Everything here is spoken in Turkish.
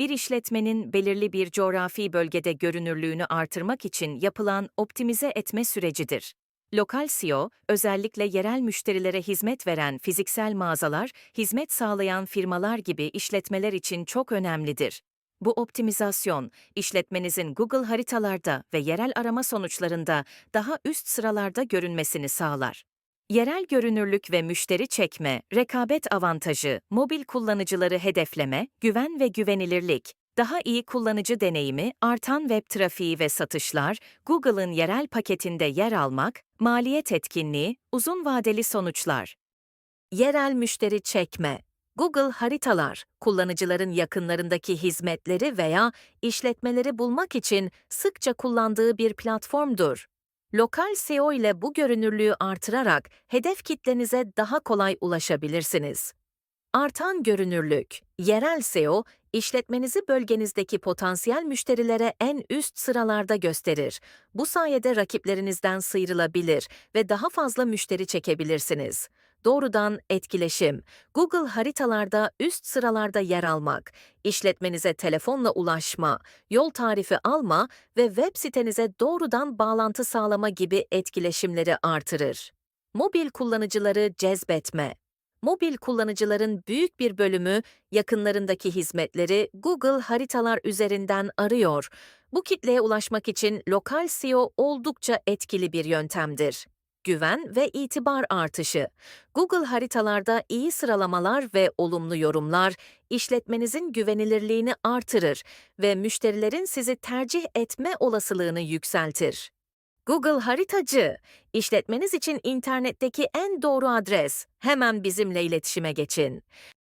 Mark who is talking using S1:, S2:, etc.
S1: bir işletmenin belirli bir coğrafi bölgede görünürlüğünü artırmak için yapılan optimize etme sürecidir. Lokal SEO, özellikle yerel müşterilere hizmet veren fiziksel mağazalar, hizmet sağlayan firmalar gibi işletmeler için çok önemlidir. Bu optimizasyon, işletmenizin Google haritalarda ve yerel arama sonuçlarında daha üst sıralarda görünmesini sağlar. Yerel görünürlük ve müşteri çekme, rekabet avantajı, mobil kullanıcıları hedefleme, güven ve güvenilirlik, daha iyi kullanıcı deneyimi, artan web trafiği ve satışlar, Google'ın yerel paketinde yer almak, maliyet etkinliği, uzun vadeli sonuçlar. Yerel müşteri çekme, Google haritalar, kullanıcıların yakınlarındaki hizmetleri veya işletmeleri bulmak için sıkça kullandığı bir platformdur. Lokal SEO ile bu görünürlüğü artırarak hedef kitlenize daha kolay ulaşabilirsiniz. Artan görünürlük, yerel SEO, işletmenizi bölgenizdeki potansiyel müşterilere en üst sıralarda gösterir. Bu sayede rakiplerinizden sıyrılabilir ve daha fazla müşteri çekebilirsiniz. Doğrudan etkileşim, Google haritalarda üst sıralarda yer almak, işletmenize telefonla ulaşma, yol tarifi alma ve web sitenize doğrudan bağlantı sağlama gibi etkileşimleri artırır. Mobil kullanıcıları cezbetme. Mobil kullanıcıların büyük bir bölümü yakınlarındaki hizmetleri Google haritalar üzerinden arıyor. Bu kitleye ulaşmak için lokal SEO oldukça etkili bir yöntemdir. Güven ve itibar artışı. Google haritalarda iyi sıralamalar ve olumlu yorumlar işletmenizin güvenilirliğini artırır ve müşterilerin sizi tercih etme olasılığını yükseltir. Google Haritacı, işletmeniz için internetteki en doğru adres. Hemen bizimle iletişime geçin.